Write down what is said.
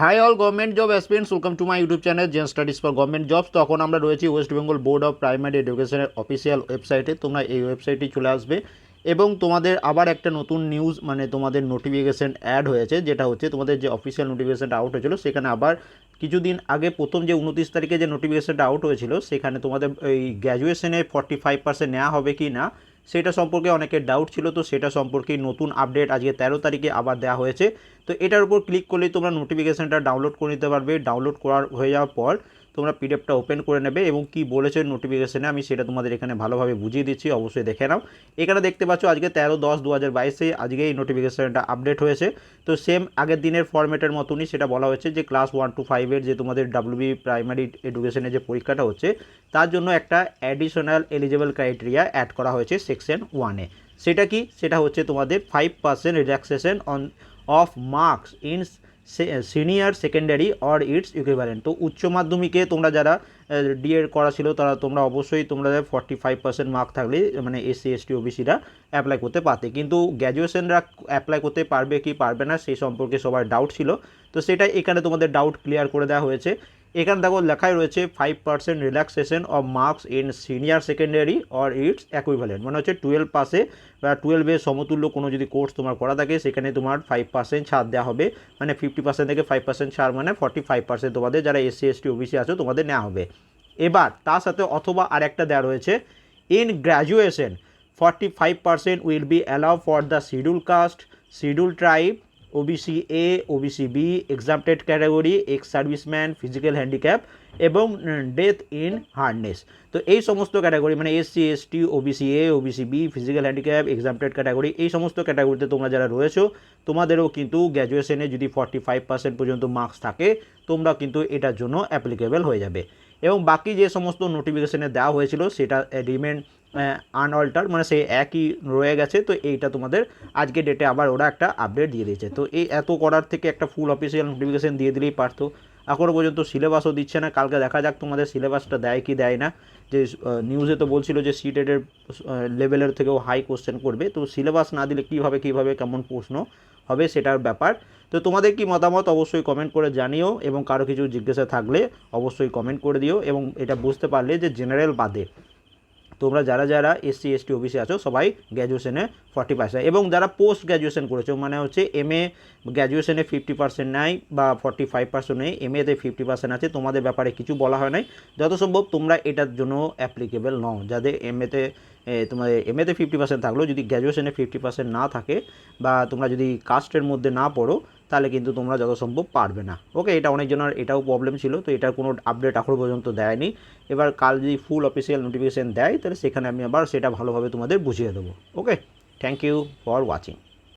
Hi all government job aspirants welcome to my YouTube channel gen studies for government jobs তখন আমরা রয়েছি west Bengal board of primary এডুকেশনের official ওয়েবসাইটে তোমরা এই ওয়েবসাইটে চলে আসবে। এবং তোমাদের আবার একটা নতুন নিউজ মানে তোমাদের নোটিফিকেশান অ্যাড হয়েছে, যেটা হচ্ছে তোমাদের যে অফিসিয়াল নোটিফিকেশানটা আউট হয়েছিল, সেখানে আবার কিছুদিন আগে প্রথম যে উনত্রিশ তারিখে যে নোটিফিকেশানটা আউট হয়েছিল, সেখানে তোমাদের এই গ্র্যাজুয়েশনে ফর্টি ফাইভ পার্সেন্ট নেওয়া হবে কি না সেটা সম্পর্কে অনেকের ডাউট ছিল, তো সেটা সম্পর্কে নতুন আপডেট আজকে তেরো তারিখে আবার দেওয়া হয়েছে। তো এটার উপর ক্লিক করলেই তোমরা নোটিফিকেশানটা ডাউনলোড করে নিতে পারবে। ডাউনলোড করার হয়ে যাওয়ার পর তোমরা পিডিএফটা ওপেন করে নেবে এবং কি বলেছে নোটিফিকেশানে আমি সেটা তোমাদের এখানে ভালোভাবে বুঝিয়ে দিচ্ছি, অবশ্যই দেখে নাও। এখানে দেখতে পাচ্ছ, আজকে তেরো দশ দু হাজার বাইশে আজকে এই নোটিফিকেশানটা আপডেট হয়েছে। তো সেম আগের দিনের ফরম্যাটের মতনই সেটা বলা হয়েছে যে ক্লাস ওয়ান টু ফাইভের যে তোমাদের ডাব্লিউবি প্রাইমারি এডুকেশনের যে পরীক্ষাটা হচ্ছে, তার জন্য একটা অ্যাডিশনাল এলিজেবল ক্রাইটেরিয়া অ্যাড করা হয়েছে সেকশন ওয়ানে সেটা কি? সেটা হচ্ছে তোমাদের five percent relaxation on of marks in senior secondary or its equivalent তো উচ্চ মাধ্যমিকে তোমরা যারা ডিএড করা ছিল, তারা তোমরা অবশ্যই তোমরা ফর্টি ফাইভ পার্সেন্ট মার্ক থাকলে মানে এসসি এসটি ওবিসিরা অ্যাপ্লাই করতে পারতে। কিন্তু গ্র্যাজুয়েশনরা অ্যাপ্লাই করতে পারবে কি পারবে না সেই সম্পর্কে সবার ডাউট ছিল। তো সেটা এখানে তোমাদের ডাউট ক্লিয়ার করে দেওয়া হয়েছে। এখানে দেখো লেখাই রয়েছে five percent relaxation of marks in senior secondary or its equivalent মানে হচ্ছে টুয়েলভ পাসে বা টুয়েলভের সমতুল্য কোনো যদি কোর্স তোমার করা থাকে, সেখানে তোমার ফাইভ পার্সেন্ট ছাড় দেওয়া হবে। মানে ফিফটি পার্সেন্ট থেকে ফাইভ পার্সেন্ট ছাড় মানে ফর্টি ফাইভ পার্সেন্ট তোমাদের যারা এসসি এসটি ওবিসি আছো তোমাদের নেওয়া হবে। এবার তার সাথে অথবা আরেকটা দেওয়া রয়েছে in graduation forty five percent will be allow for the schedule caste schedule tribe OBC A OBC B exempted category ex serviceman physical handicap এবং ডেথ ইন হার্ডনেস তো এই সমস্ত ক্যাটাগরি মানে SC ST OBC A OBC B physical handicap exempted category এই সমস্ত ক্যাটাগরিতে তোমরা যারা রয়েছো, তোমাদেরও কিন্তু গ্র্যাজুয়েশনে যদি ফর্টি ফাইভ পার্সেন্ট পর্যন্ত মার্কস থাকে, তোমরা কিন্তু এটার জন্য অ্যাপ্লিকেবল হয়ে যাবে। এবং বাকি যে সমস্ত নোটিফিকেশানে দেওয়া হয়েছিল, সেটা রিমেন আনঅল্টার মানে সেই একই রয়ে গেছে। তো এইটা তোমাদের আজকে ডেটে আবার ওরা একটা আপডেট দিয়ে দিয়েছে। তো এই এত করার থেকে একটা ফুল অফিসিয়াল নোটিফিকেশান দিয়ে দিলেই পারতো। এখনও পর্যন্ত সিলেবাসও দিচ্ছে না। কালকে দেখা যাক তোমাদের সিলেবাসটা দেয় কি দেয় না। যে নিউজে তো বলছিল যে সিটেডের লেভেলের থেকেও হাই কোশ্চেন করবে। তো সিলেবাস না দিলে কীভাবে কীভাবে, কেমন প্রশ্ন হবে সেটার ব্যাপার। তো তোমাদের কি মতামত অবশ্যই কমেন্ট করে জানিও এবং কারও কিছু জিজ্ঞাসা থাকলে অবশ্যই কমেন্ট করে দিও এবং এটা বুঝতে পারলে যে জেনারেল বাদে। তোমরা যারা যারা এসসি এসটি ওবিসি আছো, সবাই গ্র্যাজুয়েশনে ফর্টি পার্সেন্ট এবং যারা পোস্ট গ্র্যাজুয়েশন করেছ মানে হচ্ছে এম এ গ্র্যাজুয়েশনে ফিফটি পার্সেন্ট নেয় বা ফর্টি ফাইভ পার্সেন্ট নেই এম এতে ফিফটি পার্সেন্ট আছে, তোমাদের ব্যাপারে কিছু বলা হয় নাই। যত সম্ভব তোমরা এটার জন্য অ্যাপ্লিকেবল নও, যাদের এম এতে তোমার এম এতে ফিফটি পার্সেন্ট থাকলেও যদি গ্র্যাজুয়েশনে ফিফটি পার্সেন্ট না থাকে বা তোমরা যদি কাস্টের মধ্যে না পড়ো তাহলে কিন্তু তোমরা যত সম্ভব পারবে না। ওকে এটা অনেকজনের এটাও প্রবলেম ছিল, তো এটার কোনো আপডেট এখন পর্যন্ত দেয়নি। এবার কাল যদি ফুল অফিসিয়াল নোটিফিকেশান দেয়, তাহলে সেখানে আমি আবার সেটা ভালোভাবে তোমাদের বুঝিয়ে দেবো। Okay thank you for watching